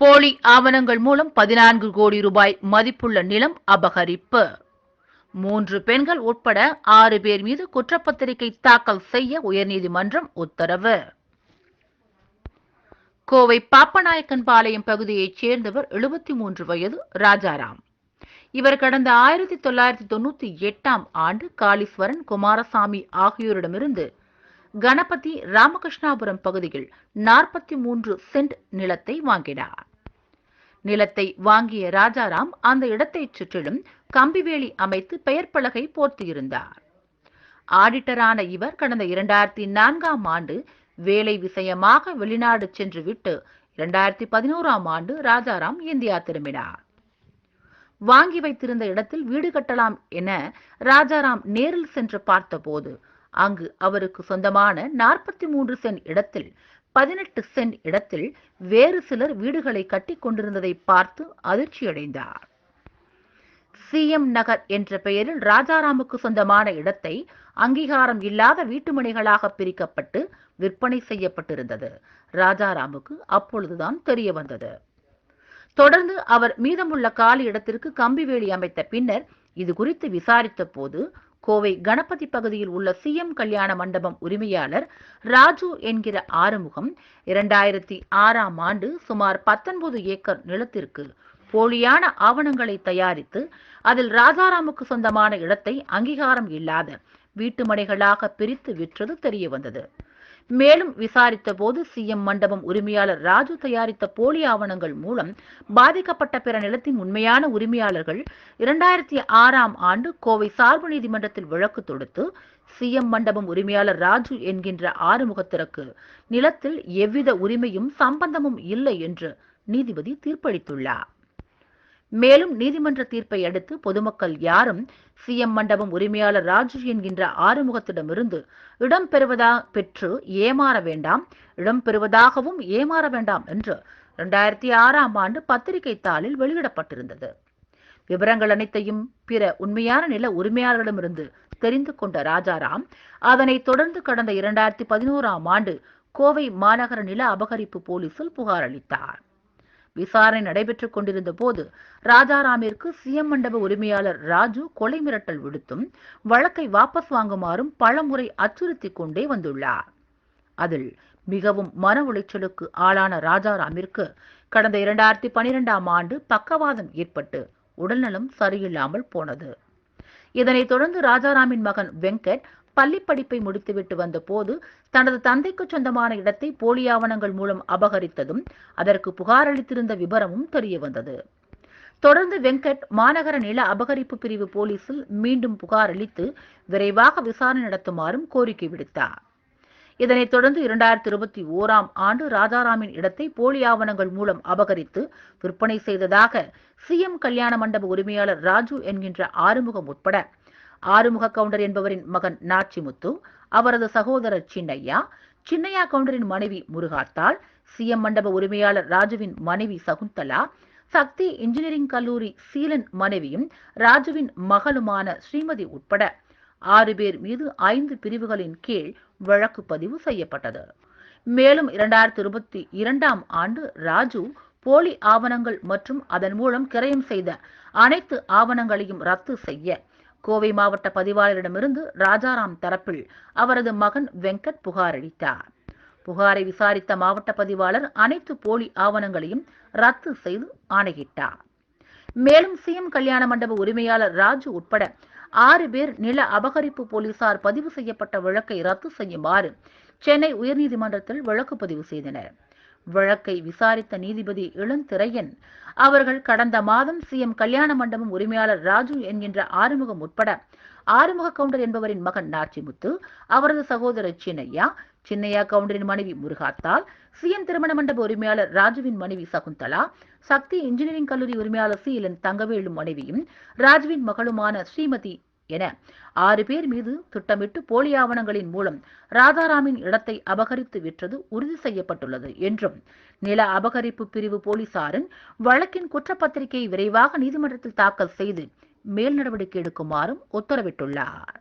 போலி ஆவணங்கள் மூலம் பதினான்கு கோடி ரூபாய் மதிப்புள்ள நிலம் அபகரிப்பு. மூன்று பெண்கள் உட்பட ஆறு பேர் மீது குற்றப்பத்திரிகை தாக்கல் செய்ய உயர்நீதிமன்றம் உத்தரவு. கோவை பாப்பநாயக்கன் பாளையம் பகுதியைச் சேர்ந்தவர் எழுபத்தி மூன்று வயது ராஜாராம். இவர் கடந்த ஆயிரத்தி தொள்ளாயிரத்தி தொண்ணூத்தி எட்டாம் ஆண்டு காளீஸ்வரன் குமாரசாமி ஆகியோரிடமிருந்து கணபதி ராமகிருஷ்ணாபுரம் பகுதியில் நாற்பத்தி மூன்று சென்ட் நிலத்தை வாங்கினார். நிலத்தை வாங்கிய ராஜாராம் அந்த இடத்தைச் சுற்றிலும் கம்பிவேலி அமைத்து பெயர் பலகை போர்த்தியிருந்தார். ஆடிட்டரான இவர் கடந்த இரண்டாயிரத்தி நான்காம் ஆண்டு வேலை விஷயமாக வெளிநாடு சென்று விட்டு இரண்டாயிரத்தி பதினோராம் ஆண்டு ராஜாராம் இந்தியா திரும்பினார். வாங்கி வைத்திருந்த இடத்தில் வீடு கட்டலாம் என ராஜாராம் நேரில் சென்று பார்த்தபோது அங்கு அவருக்கு சொந்தமான நாற்பத்தி மூன்று சென்ட் இடத்தில் பதினெட்டு சென்ட் இடத்தில் வேறு சிலர் வீடுகளை கட்டி கொண்டிருந்ததை பார்த்து அதிர்ச்சியடைந்தார். சிஎம் நகர் என்ற பெயரில் ராஜாராமுக்கு சொந்தமான இடத்தை அங்கீகாரம் இல்லாத வீட்டுமனைகளாக பிரிக்கப்பட்டு விற்பனை செய்யப்பட்டிருந்தது. ராஜாராமுக்கு அப்பொழுதுதான் தெரிய வந்தது. தொடர்ந்து அவர் மீதமுள்ள காலி இடத்திற்கு கம்பிவேலி அமைத்த பின்னர் இது குறித்து விசாரித்த போது கோவை கணபதி பகுதியில் உள்ள சிஎம் கல்யாண மண்டபம் உரிமையாளர் ராஜு என்கிற ஆறுமுகம் இரண்டாயிரத்தி ஆறாம் ஆண்டு சுமார் பத்தொன்பது ஏக்கர் நிலத்திற்கு போலியான ஆவணங்களை தயாரித்து அதில் ராஜாராமுக்கு சொந்தமான இடத்தை அங்கீகாரம் இல்லாத வீட்டுமனைகளாக பிரித்து விற்றது தெரிய வந்தது மேலும் விசாரித்த போது சிஎம் மண்டபம் உரிமையாளர் ராஜு தயாரித்த போலி ஆவணங்கள் மூலம் பாதிக்கப்பட்ட பிற நிலத்தின் உண்மையான உரிமையாளர்கள் இரண்டாயிரத்தி ஆறாம் ஆண்டு கோவை சார்பு நீதிமன்றத்தில் வழக்கு தொடுத்து சிஎம் மண்டபம் உரிமையாளர் ராஜு என்கின்ற ஆறுமுகத்திற்கு நிலத்தில் எவ்வித உரிமையும் சம்பந்தமும் இல்லை என்று நீதிபதி தீர்ப்பளித்துள்ளார். மேலும் நீதிமன்ற தீர்ப்பை அடுத்து பொதுமக்கள் யாரும் சிஎம் மண்டபம் உரிமையாளர் ராஜு என்கின்ற ஆறுமுகத்திடமிருந்து இடம் பெறுவதா பெற்று ஏமாற வேண்டாம் இடம் பெறுவதாகவும் ஏமாற வேண்டாம் என்று இரண்டாயிரத்தி ஆறாம் ஆண்டு பத்திரிகை தாளில் வெளியிடப்பட்டிருந்தது. விவரங்கள் அனைத்தையும் பிற உண்மையான நில உரிமையாளர்களிடமிருந்து தெரிந்து கொண்ட ராஜாராம் அதனை தொடர்ந்து கடந்த இரண்டாயிரத்தி பதினோராம் ஆண்டு கோவை மாநகர நில அபகரிப்பு போலீசில் புகார் அளித்தார். விசாரணை நடைபெற்றுக் கொண்டிருந்த போது ராஜாராமிற்கு சிஎம் மண்டப உரிமையாளர் ராஜு கொலை மிரட்டல் விடுத்தும் வழக்கை வாபஸ் வாங்குமாறும் பலமுறை அச்சுறுத்தி கொண்டே வந்துள்ளார். அதில் மிகவும் மன உளைச்சலுக்கு ஆளான ராஜாராமிற்கு கடந்த இரண்டாயிரத்தி பனிரெண்டாம் ஆண்டு பக்கவாதம் ஏற்பட்டு உடல்நலம் சரியில்லாமல் போனது. இதனைத் தொடர்ந்து ராஜாராமின் மகன் வெங்கட் பள்ளி படிப்பை முடித்துவிட்டு வந்த போது தனது தந்தைக்கு சொந்தமான இடத்தை போலி ஆவணங்கள் மூலம் அபகரித்ததும் அதற்கு புகார் அளித்திருந்த விபரமும் தெரிய வந்தது. தொடர்ந்து வெங்கட் மாநகர நில அபகரிப்பு பிரிவு போலீசில் மீண்டும் புகார் அளித்து விரைவாக விசாரணை நடத்துமாறும் கோரிக்கை விடுத்தார். இதனைத் தொடர்ந்து இரண்டாயிரத்தி இருபத்தி ஓராம் ஆண்டு ராஜாராமின் இடத்தை போலி ஆவணங்கள் மூலம் அபகரித்து விற்பனை செய்ததாக சிஎம் கல்யாண மண்டப உரிமையாளர் ராஜு என்கின்ற ஆறுமுகம் உட்பட ஆறுமுக கவுண்டர் என்பவரின் மகன் நாச்சிமுத்து அவரது சகோதரர் சின்னையா சின்னையா கவுண்டரின் மனைவி முருகாத்தாள் சிஎம் மண்டப உரிமையாளர் ராஜுவின் மனைவி சகுந்தலா சக்தி இன்ஜினியரிங் கல்லூரி சீலன் மனைவியும் ராஜுவின் மகளுமான ஸ்ரீமதி உட்பட ஆறு பேர் மீது ஐந்து பிரிவுகளின் கீழ் வழக்கு பதிவு செய்யப்பட்டது. மேலும் இரண்டாயிரத்தி இருபத்தி இரண்டாம் ஆண்டு ராஜு போலி ஆவணங்கள் மற்றும் அதன் மூலம் கிரயம் செய்த அனைத்து ஆவணங்களையும் ரத்து செய்ய கோவை மாவட்ட பதிவாளரிடமிருந்து ராஜாராம் தரப்பில் அவரது மகன் வெங்கட் புகார் அளித்தார். புகாரை விசாரித்த மாவட்ட பதிவாளர் அனைத்து போலி ஆவணங்களையும் ரத்து செய்து ஆணையிட்டார். மேலும் சிஎம் கல்யாண மண்டப உரிமையாளர் ராஜு உட்பட ஆறு பேர் நில அபகரிப்பு போலீசார் பதிவு செய்யப்பட்ட வழக்கை ரத்து செய்யுமாறு சென்னை உயர்நீதிமன்றத்தில் வழக்கு பதிவு செய்தனர். வழக்கை விசாரித்த நீதிபதி இளந்திரையன் அவர்கள் கடந்த மாதம் சிஎம் கல்யாண மண்டபம் உரிமையாளர் ராஜு என்கின்ற ஆறுமுகம் உட்பட ஆறுமுக கவுண்டர் என்பவரின் மகன் நாச்சிமுத்து அவரது சகோதரர் சின்னையா சின்னையா கவுண்டரின் மனைவி முருகாத்தால் சிஎம் திருமண மண்டப உரிமையாளர் ராஜுவின் மனைவி சகுந்தலா சக்தி இன்ஜினியரிங் கல்லூரி உரிமையாளர் சீலன் தங்கவேலு மனைவியும் ராஜுவின் மகளுமான ஸ்ரீமதி என ஆறு பேர் மீது திட்டமிட்டு போலி ஆவணங்களின் மூலம் ராதாராமின் இடத்தை அபகரித்து விற்றது உறுதி செய்யப்பட்டுள்ளது என்றும் நில அபகரிப்பு பிரிவு போலீசாரின் வழக்கின் குற்றப்பத்திரிகையை விரைவாக நீதிமன்றத்தில் தாக்கல் செய்து மேல் நடவடிக்கை எடுக்குமாறும் உத்தரவிட்டுள்ளார்.